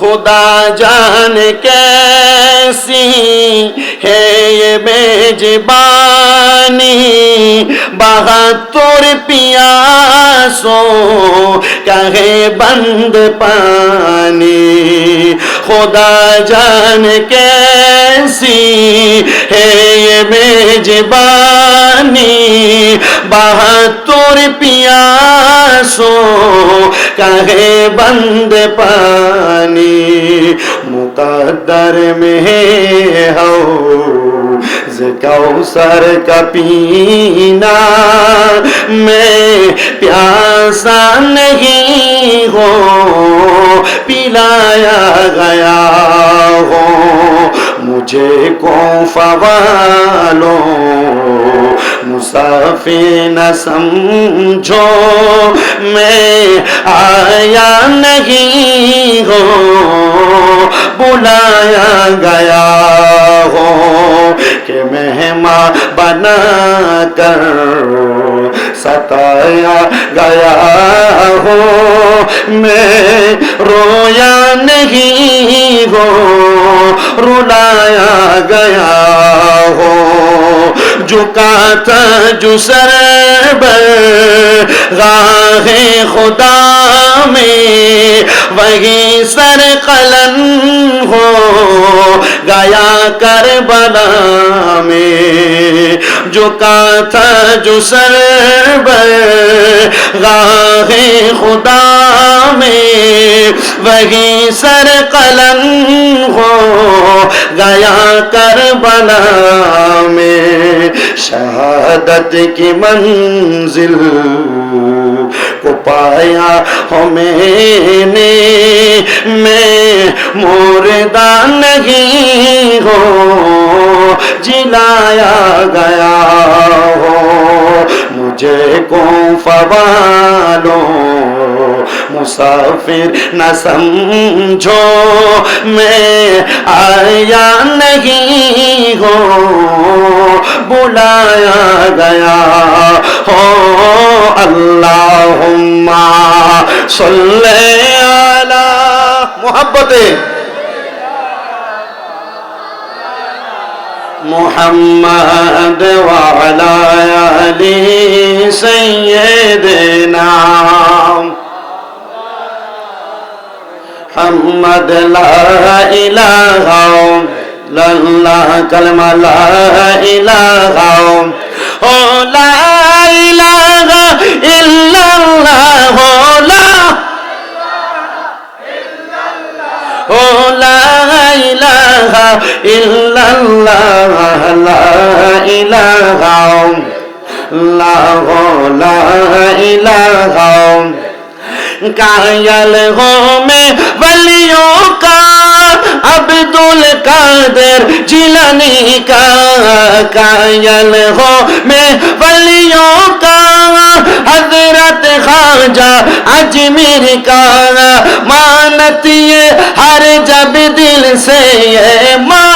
خدا جان کیسی ہے یہ میزبانی بہتر پیاسوں کا ہے بند پانی۔ خدا جان کیسی ہے یہ میزبانی بہتر پیاسوں کا ہے بند پانی، مقدر میں ہو۔ کوثر کا پینا میں پیاسا نہیں ہو۔ پلایا گیا ہو۔ مجھے کون فوالو مسافر نہ سمجھو، میں آیا نہیں ہو، بلایا گیا ہو کہ مہمان بنا کر ستایا گیا ہو۔ میں رویا نہیں ہو، رلایا گیا ہو۔ جھکا تھا جو سر راہ خدا میں وہی سر قلم ہو گیا کربلا میں۔ جو کا تھا جو سر راہ خدا میں وہی سر قلم ہو گیا کربلا میں شہادت کی منزل کو پایا ہو میں نے۔ میں مردہ نہیں ہو، جلایا گیا ہو۔ مجھے کون فوالو مسافر نہ سمجھو میں آیا نہیں ہو بلایا گیا ہو اللہم صلی علی محبت محمد وعلى آل سيدنا محمد لا إله إلا الله كلمة لا إله هو لا إله إلا الله لا هو لا إله إلا الله لا إله لا لا إله کائل ہو میں ولیوں کا عبد القادر جلانی کا۔ کائل ہو میں ولیوں کا، حضرت خواجہ اجمیر کا۔ مانت یہ ہر جب دل سے یہ مانت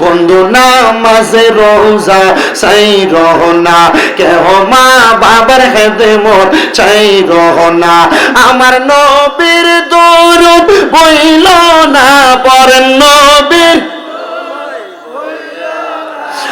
বন্ধু রোজা চাই রহনা কেহ মা বাবার হেদে মোর চাই রহনা আমার নবীর দৌর বইল না পর নবীর